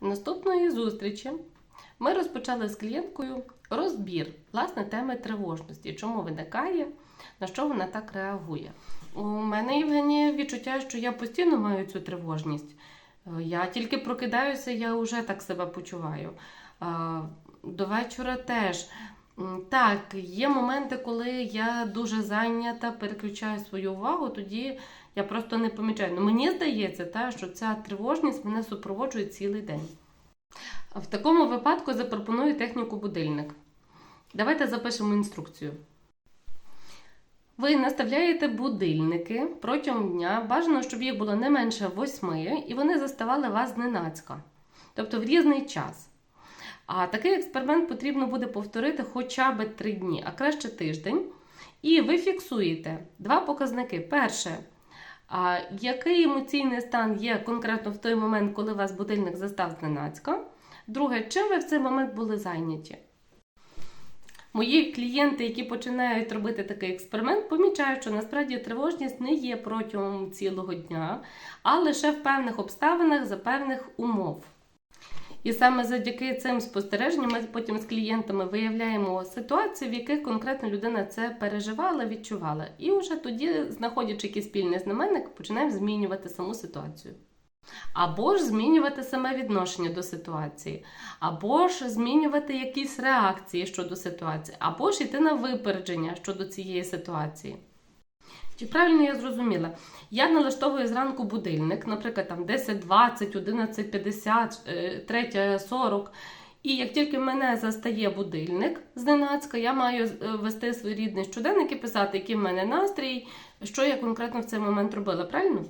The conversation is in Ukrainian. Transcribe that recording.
Наступної зустрічі ми розпочали з клієнткою розбір власне теми тривожності, чому виникає, на що вона так реагує. У мене, Євгенія, відчуття, що я постійно маю цю тривожність. Е, Я тільки прокидаюся, я вже так себе почуваю. Е, До вечора теж. Так, є моменти, коли я дуже зайнята, переключаю свою увагу, тоді я просто не помічаю. Ну, мені здається, та, що ця тривожність мене супроводжує цілий день. В такому випадку запропоную техніку будильник. Давайте запишемо інструкцію. Ви наставляєте будильники протягом дня. Бажано, щоб їх було не менше восьми, і вони заставали вас зненацька, тобто в різний час. А такий експеримент потрібно буде повторити хоча б три дні, а краще тиждень. І ви фіксуєте два показники. Перше, а який емоційний стан є конкретно в той момент, коли вас будильник застав зненацька. Друге, чим ви в цей момент були зайняті? Мої клієнти, які починають робити такий експеримент, помічають, що насправді тривожність не є протягом цілого дня, а лише в певних обставинах за певних умов. І саме завдяки цим спостереженням ми потім з клієнтами виявляємо ситуації, в яких конкретно людина це переживала, відчувала. І вже тоді, знаходячи якийсь спільний знаменник, починаємо змінювати саму ситуацію. Або ж змінювати саме відношення до ситуації, або ж змінювати якісь реакції щодо ситуації, або ж йти на випередження щодо цієї ситуації. Чи правильно я зрозуміла? Я налаштовую зранку будильник, наприклад, там 10.20, 11.50, е, 3.40. І як тільки мене застає будильник зненацька, я маю е, вести свій рідний щоденник і писати, який в мене настрій, що я конкретно в цей момент робила, правильно?